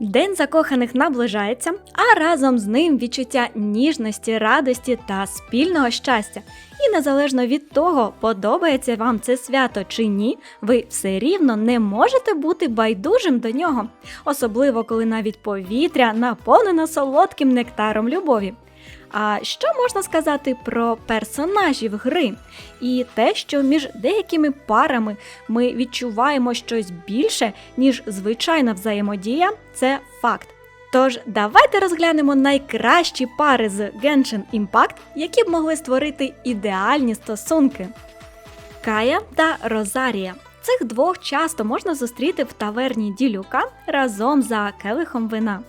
День закоханих наближається, а разом з ним відчуття ніжності, радості та спільного щастя. І незалежно від того, подобається вам це свято чи ні, ви все рівно не можете бути байдужим до нього, особливо коли навіть повітря наповнено солодким нектаром любові. А що можна сказати про персонажів гри? І те, що між деякими парами ми відчуваємо щось більше, ніж звичайна взаємодія, це факт. Тож давайте розглянемо найкращі пари з Genshin Impact, які б могли створити ідеальні стосунки. Кая та Розарія. Цих двох часто можна зустріти в таверні Ділюка разом за келихом вина.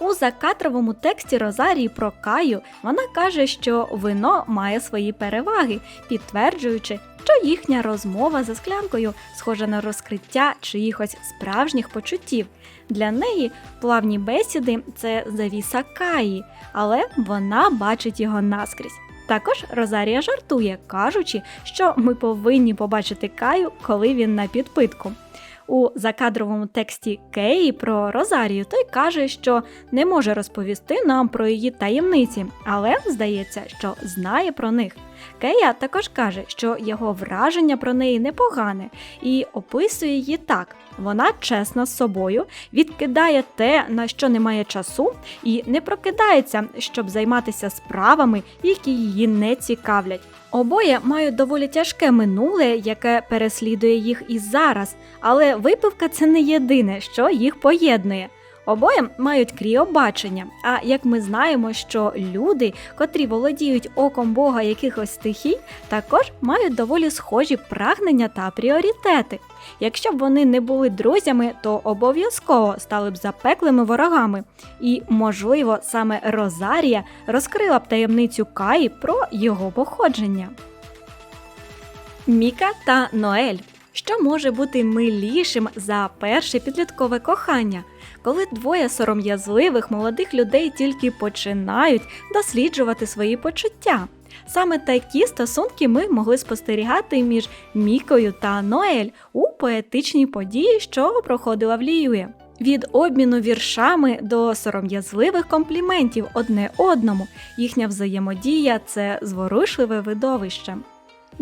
У закадровому тексті Розарії про Каю вона каже, що вино має свої переваги, підтверджуючи, що їхня розмова за склянкою схожа на розкриття чиїхось справжніх почуттів. Для неї плавні бесіди це завіса Каї, але вона бачить його наскрізь. Також Розарія жартує, кажучи, що ми повинні побачити Каю, коли він на підпитку. У закадровому тексті Кеї про Розарію той каже, що не може розповісти нам про її таємниці, але здається, що знає про них. Кея також каже, що його враження про неї непогане, і описує її так: вона чесна з собою, відкидає те, на що немає часу, і не прокидається, щоб займатися справами, які її не цікавлять. Обоє мають доволі тяжке минуле, яке переслідує їх і зараз, але випивка це не єдине, що їх поєднує. Обоє мають кріобачення. А як ми знаємо, що люди, котрі володіють оком Бога якихось стихій, також мають доволі схожі прагнення та пріоритети. Якщо б вони не були друзями, то обов'язково стали б запеклими ворогами. І, можливо, саме Розарія розкрила б таємницю Каї про його походження. Міка та Ноель. Що може бути милішим за перше підліткове кохання, коли двоє сором'язливих молодих людей тільки починають досліджувати свої почуття? Саме такі стосунки ми могли спостерігати між Мікою та Ноель у поетичній події, що проходила в Ліює. Від обміну віршами до сором'язливих компліментів одне одному, їхня взаємодія це зворушливе видовище.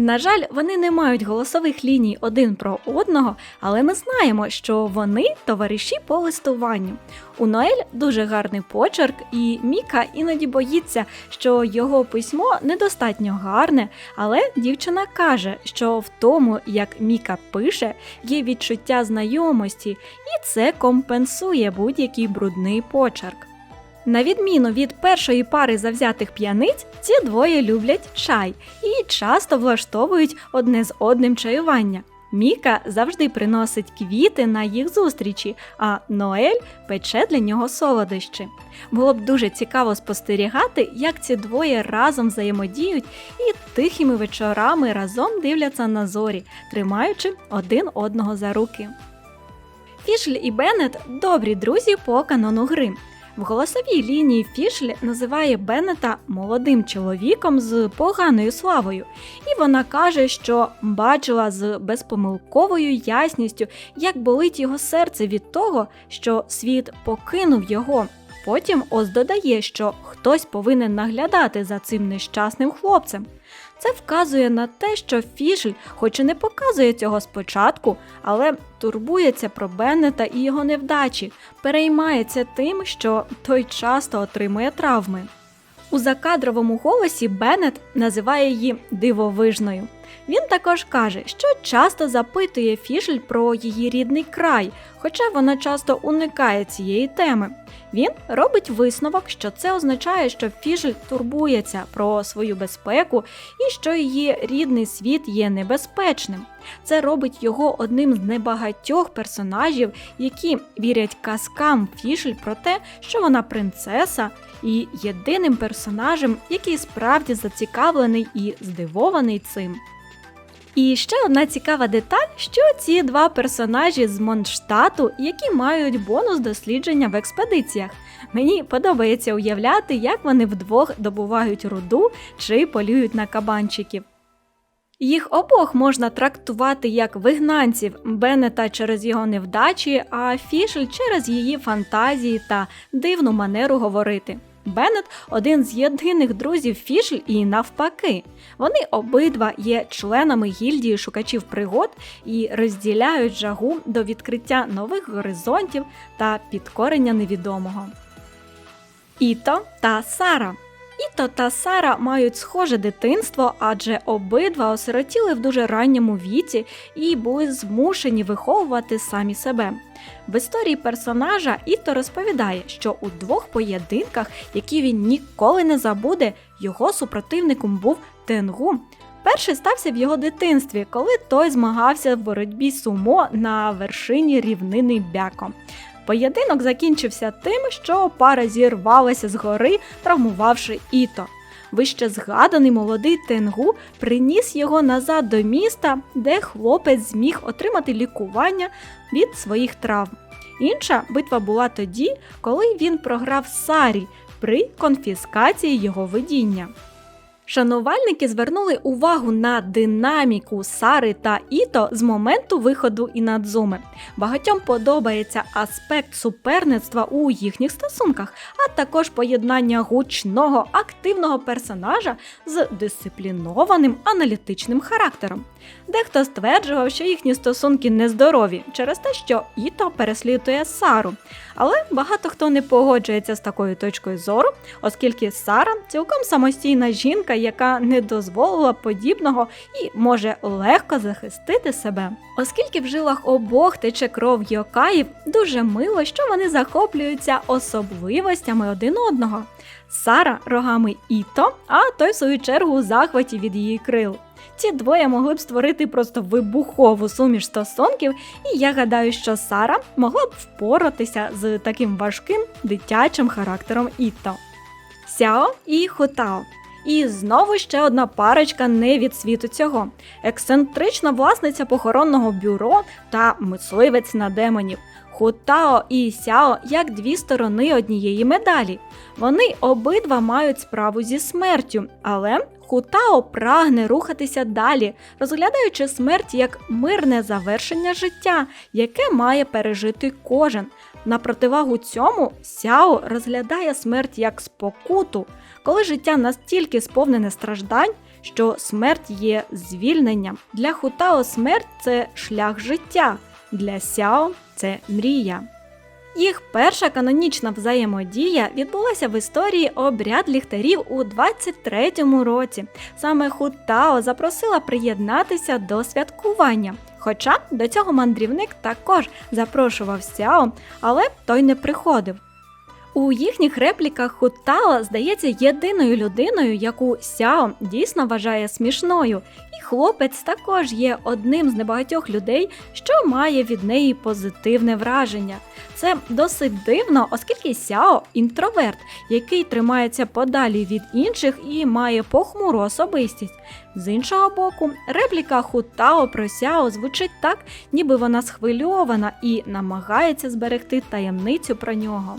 На жаль, вони не мають голосових ліній один про одного, але ми знаємо, що вони товариші по листуванню. У Ноель дуже гарний почерк, і Міка іноді боїться, що його письмо недостатньо гарне, але дівчина каже, що в тому, як Міка пише, є відчуття знайомості, і це компенсує будь-який брудний почерк. На відміну від першої пари завзятих п'яниць, ці двоє люблять чай і часто влаштовують одне з одним чаювання. Міка завжди приносить квіти на їх зустрічі, а Ноель пече для нього солодощі. Було б дуже цікаво спостерігати, як ці двоє разом взаємодіють і тихими вечорами разом дивляться на зорі, тримаючи один одного за руки. Фішль і Беннет – добрі друзі по канону гри. В голосовій лінії Фішлі називає Беннета молодим чоловіком з поганою славою, і вона каже, що бачила з безпомилковою ясністю, як болить його серце від того, що світ покинув його. Потім Оз додає, що хтось повинен наглядати за цим нещасним хлопцем. Це вказує на те, що Фішль, хоч і не показує цього спочатку, але турбується про Беннета і його невдачі, переймається тим, що той часто отримує травми. У закадровому голосі Беннет називає її дивовижною. Він також каже, що часто запитує Фішль про її рідний край, хоча вона часто уникає цієї теми. Він робить висновок, що це означає, що Фішль турбується про свою безпеку і що її рідний світ є небезпечним. Це робить його одним з небагатьох персонажів, які вірять казкам Фішль про те, що вона принцеса, і єдиним персонажем, який справді зацікавлений і здивований цим. І ще одна цікава деталь, що ці два персонажі з Монштату, які мають бонус дослідження в експедиціях. Мені подобається уявляти, як вони вдвох добувають руду чи полюють на кабанчиків. Їх обох можна трактувати як вигнанців Беннета через його невдачі, а Фішель через її фантазії та дивну манеру говорити. Беннет один з єдиних друзів Фішль і навпаки. Вони обидва є членами гільдії шукачів пригод і розділяють жагу до відкриття нових горизонтів та підкорення невідомого. Іто та Сара. Іто та Сара мають схоже дитинство, адже обидва осиротіли в дуже ранньому віці і були змушені виховувати самі себе. В історії персонажа Іто розповідає, що у двох поєдинках, які він ніколи не забуде, його супротивником був Тенгу. Перший стався в його дитинстві, коли той змагався в боротьбі сумо на вершині рівнини Бяко. Поєдинок закінчився тим, що пара зірвалася з гори, травмувавши Іто. Вище згаданий молодий Тенгу приніс його назад до міста, де хлопець зміг отримати лікування від своїх травм. Інша битва була тоді, коли він програв Сарі при конфіскації його видіння. Шанувальники звернули увагу на динаміку Сари та Іто з моменту виходу Інадзуми. Багатьом подобається аспект суперництва у їхніх стосунках, а також поєднання гучного активного персонажа з дисциплінованим аналітичним характером. Дехто стверджував, що їхні стосунки нездорові через те, що Іто переслідує Сару. Але багато хто не погоджується з такою точкою зору, оскільки Сара цілком самостійна жінка, яка не дозволила подібного і може легко захистити себе. Оскільки в жилах обох тече кров Йокаїв, дуже мило, що вони захоплюються особливостями один одного. Сара рогами Іто, а той, в свою чергу, у захваті від її крил. Ці двоє могли б створити просто вибухову суміш стосунків, і я гадаю, що Сара могла б впоратися з таким важким дитячим характером Іто. Сяо і Хотао. І знову ще одна парочка не від світу цього: ексцентрична власниця похоронного бюро та мисливець на демонів. Хутао і Сяо як дві сторони однієї медалі. Вони обидва мають справу зі смертю, але Хутао прагне рухатися далі, розглядаючи смерть як мирне завершення життя, яке має пережити кожен. На противагу цьому Сяо розглядає смерть як спокуту, коли життя настільки сповнене страждань, що смерть є звільненням. Для Хутао смерть це шлях життя, для Сяо це мрія. Їх перша канонічна взаємодія відбулася в історії обряд ліхтарів у 23-му році. Саме Хутао запросила приєднатися до святкування. Хоча до цього мандрівник також запрошував Сяо, але той не приходив. У їхніх репліках Хутао здається єдиною людиною, яку Сяо дійсно вважає смішною, і хлопець також є одним з небагатьох людей, що має від неї позитивне враження. Це досить дивно, оскільки Сяо інтроверт, який тримається подалі від інших і має похмуру особистість. З іншого боку, репліка Хутао про Сяо звучить так, ніби вона схвильована і намагається зберегти таємницю про нього.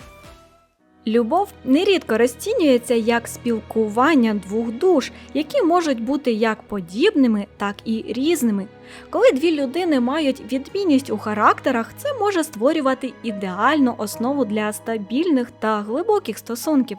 Любов нерідко розцінюється як спілкування двох душ, які можуть бути як подібними, так і різними. Коли дві людини мають відмінність у характерах, це може створювати ідеальну основу для стабільних та глибоких стосунків.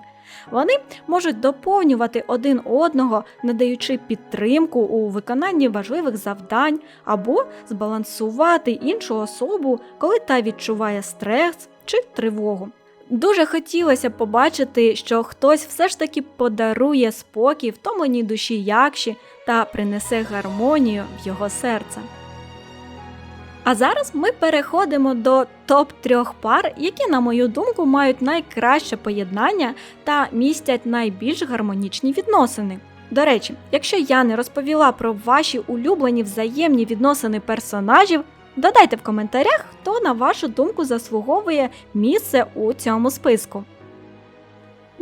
Вони можуть доповнювати один одного, надаючи підтримку у виконанні важливих завдань, або збалансувати іншу особу, коли та відчуває стрес чи тривогу. Дуже хотілося побачити, що хтось все ж таки подарує спокій втомленій душі Якші та принесе гармонію в його серце. А зараз ми переходимо до топ трьох пар, які, на мою думку, мають найкраще поєднання та містять найбільш гармонічні відносини. До речі, якщо я не розповіла про ваші улюблені взаємні відносини персонажів, Додайте в коментарях, хто, на вашу думку, заслуговує місце у цьому списку.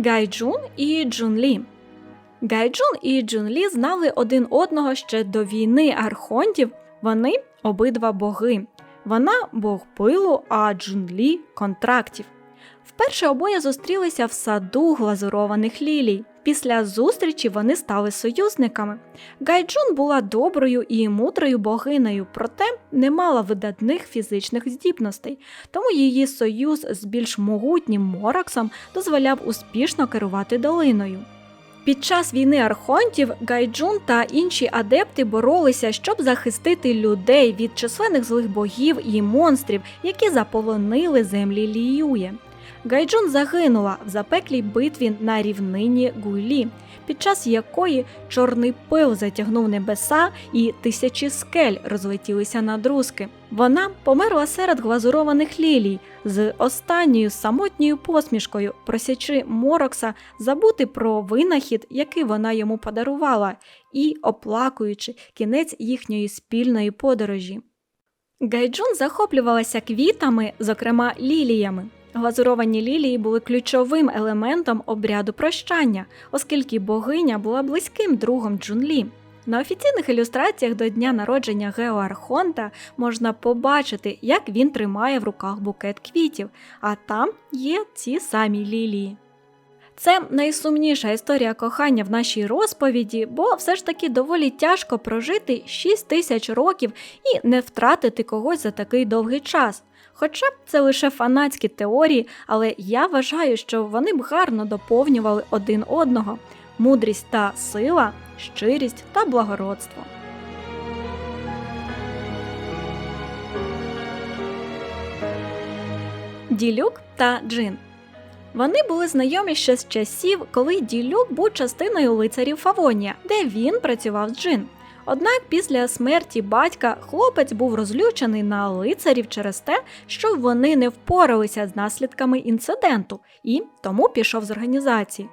Гайджун і Джунлі. Гайджун і Джунлі знали один одного ще до війни архонтів. Вони обидва боги. Вона бог пилу, а Джунлі контрактів. Вперше обоє зустрілися в саду глазурованих лілій. Після зустрічі вони стали союзниками. Гайджун була доброю і мудрою богинею, проте не мала видатних фізичних здібностей, тому її союз з більш могутнім Мораксом дозволяв успішно керувати долиною. Під час війни архонтів Гайджун та інші адепти боролися, щоб захистити людей від численних злих богів і монстрів, які заполонили землі Ліює. Гайджун загинула в запеклій битві на рівнині Гуйлі, під час якої чорний пил затягнув небеса і тисячі скель розлетілися на друзки. Вона померла серед глазурованих лілій з останньою самотньою посмішкою, просячи Морокса забути про винахід, який вона йому подарувала, і оплакуючи кінець їхньої спільної подорожі. Гайджун захоплювалася квітами, зокрема ліліями. Глазуровані лілії були ключовим елементом обряду прощання, оскільки богиня була близьким другом Джунлі. На офіційних ілюстраціях до дня народження Геоархонта можна побачити, як він тримає в руках букет квітів, а там є ці самі лілії. Це найсумніша історія кохання в нашій розповіді, бо все ж таки доволі тяжко прожити 6 тисяч років і не втратити когось за такий довгий час. Хоча б це лише фанатські теорії, але я вважаю, що вони б гарно доповнювали один одного мудрість та сила, щирість та благородство. Ділюк та Джин. Вони були знайомі ще з часів, коли Ділюк був частиною лицарів Фавонія, де він працював з Джин. Однак після смерті батька хлопець був розлючений на лицарів через те, що вони не впоралися з наслідками інциденту і тому пішов з організації.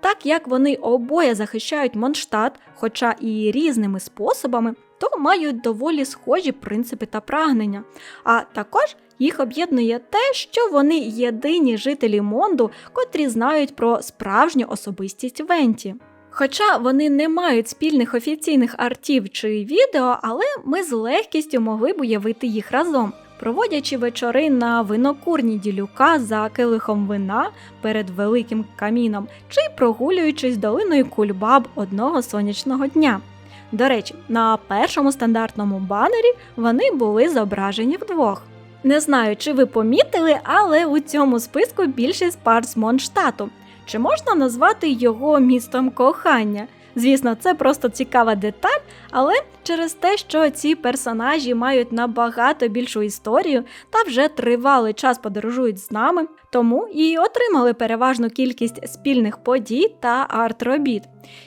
Так як вони обоє захищають Монштадт, хоча і різними способами, то мають доволі схожі принципи та прагнення. А також їх об'єднує те, що вони єдині жителі Монду, котрі знають про справжню особистість Венті. Хоча вони не мають спільних офіційних артів чи відео, але ми з легкістю могли б уявити їх разом, проводячи вечори на винокурні ділюка за килихом вина перед великим каміном, чи прогулюючись долиною кульбаб одного сонячного дня. До речі, на першому стандартному банері вони були зображені вдвох. Не знаю, чи ви помітили, але у цьому списку більшість пар з Монштату. Чи можна назвати його містом кохання? Звісно, це просто цікава деталь, але через те, що ці персонажі мають набагато більшу історію та вже тривалий час подорожують з нами, тому і отримали переважну кількість спільних подій та арт-робіт.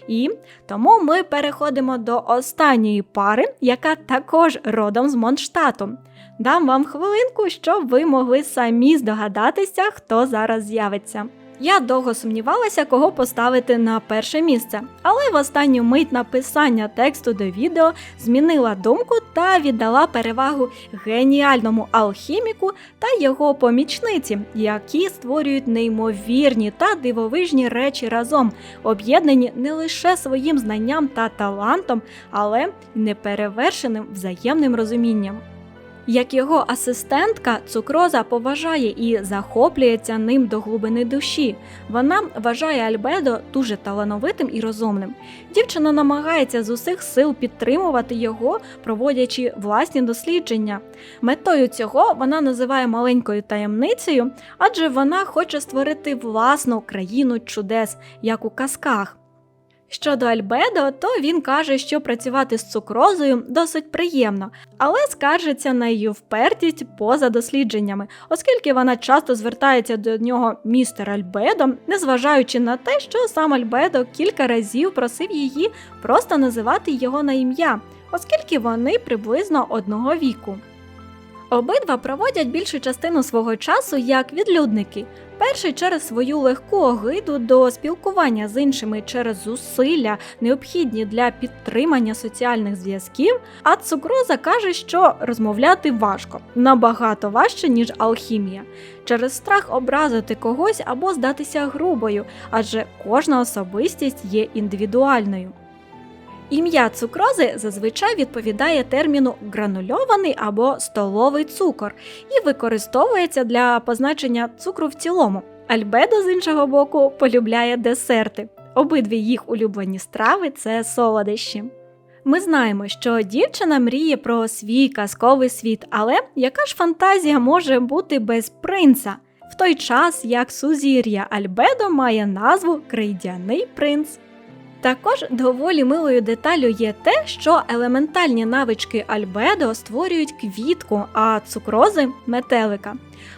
І тому ми переходимо до останньої пари, яка також родом з Монштату. Дам вам хвилинку, щоб ви могли самі здогадатися, хто зараз з'явиться. Я довго сумнівалася, кого поставити на перше місце, але в останню мить написання тексту до відео змінила думку та віддала перевагу геніальному алхіміку та його помічниці, які створюють неймовірні та дивовижні речі разом, об'єднані не лише своїм знанням та талантом, але й неперевершеним взаємним розумінням. Як його асистентка, цукроза поважає і захоплюється ним до глибини душі. Вона вважає Альбедо дуже талановитим і розумним. Дівчина намагається з усіх сил підтримувати його, проводячи власні дослідження. Метою цього вона називає маленькою таємницею, адже вона хоче створити власну країну чудес, як у казках. Щодо Альбедо, то він каже, що працювати з цукрозою досить приємно, але скаржиться на її впертість поза дослідженнями, оскільки вона часто звертається до нього містер Альбедо, незважаючи на те, що сам Альбедо кілька разів просив її просто називати його на ім'я, оскільки вони приблизно одного віку. Обидва проводять більшу частину свого часу як відлюдники. Перший через свою легку огиду до спілкування з іншими через зусилля, необхідні для підтримання соціальних зв'язків. А цукроза каже, що розмовляти важко, набагато важче, ніж алхімія, через страх образити когось або здатися грубою, адже кожна особистість є індивідуальною. Ім'я цукрози зазвичай відповідає терміну гранульований або столовий цукор і використовується для позначення цукру в цілому. Альбедо, з іншого боку, полюбляє десерти. Обидві їх улюблені страви це солодощі. Ми знаємо, що дівчина мріє про свій казковий світ, але яка ж фантазія може бути без принца? В той час як сузір'я Альбедо має назву Крейдяний принц. Також доволі милою деталю є те, що елементальні навички Альбедо створюють квітку, а цукрози метелика.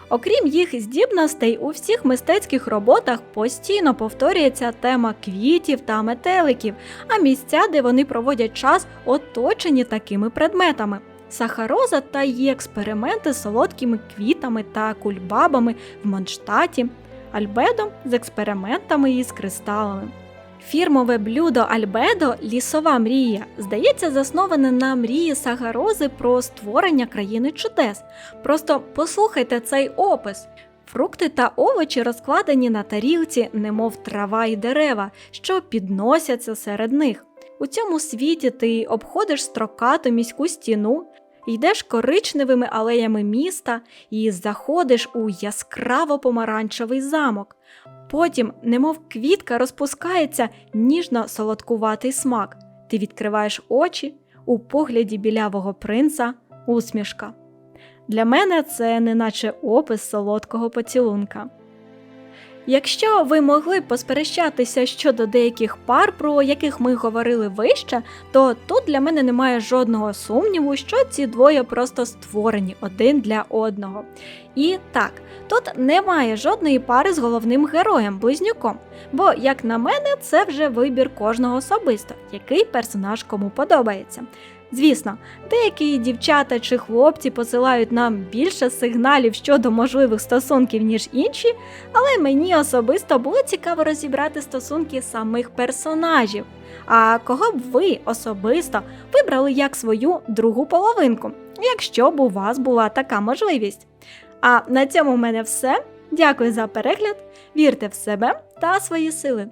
Окрім їх здібностей, у всіх мистецьких роботах постійно повторюється тема квітів та метеликів, а місця, де вони проводять час, оточені такими предметами. Сахароза та її експерименти з солодкими квітами та кульбабами в Монштаті, Альбедо з експериментами із кристалами. Фірмове блюдо Альбедо лісова мрія, здається, засноване на мрії Сагарози про створення країни чудес. Просто послухайте цей опис. Фрукти та овочі розкладені на тарілці, немов трава і дерева, що підносяться серед них. У цьому світі ти обходиш строкату міську стіну, йдеш коричневими алеями міста і заходиш у яскраво помаранчевий замок. Потім, немов квітка, розпускається ніжно солодкуватий смак. Ти відкриваєш очі у погляді білявого принца усмішка. Для мене це неначе опис солодкого поцілунка. Якщо ви могли посперещатися щодо деяких пар, про яких ми говорили вище, то тут для мене немає жодного сумніву, що ці двоє просто створені один для одного. І так, тут немає жодної пари з головним героєм близнюком, бо, як на мене, це вже вибір кожного особисто, який персонаж кому подобається. Звісно, деякі дівчата чи хлопці посилають нам більше сигналів щодо можливих стосунків, ніж інші, але мені особисто було цікаво розібрати стосунки самих персонажів. А кого б ви особисто вибрали як свою другу половинку, якщо б у вас була така можливість? А на цьому в мене все. Дякую за перегляд, вірте в себе та свої сили.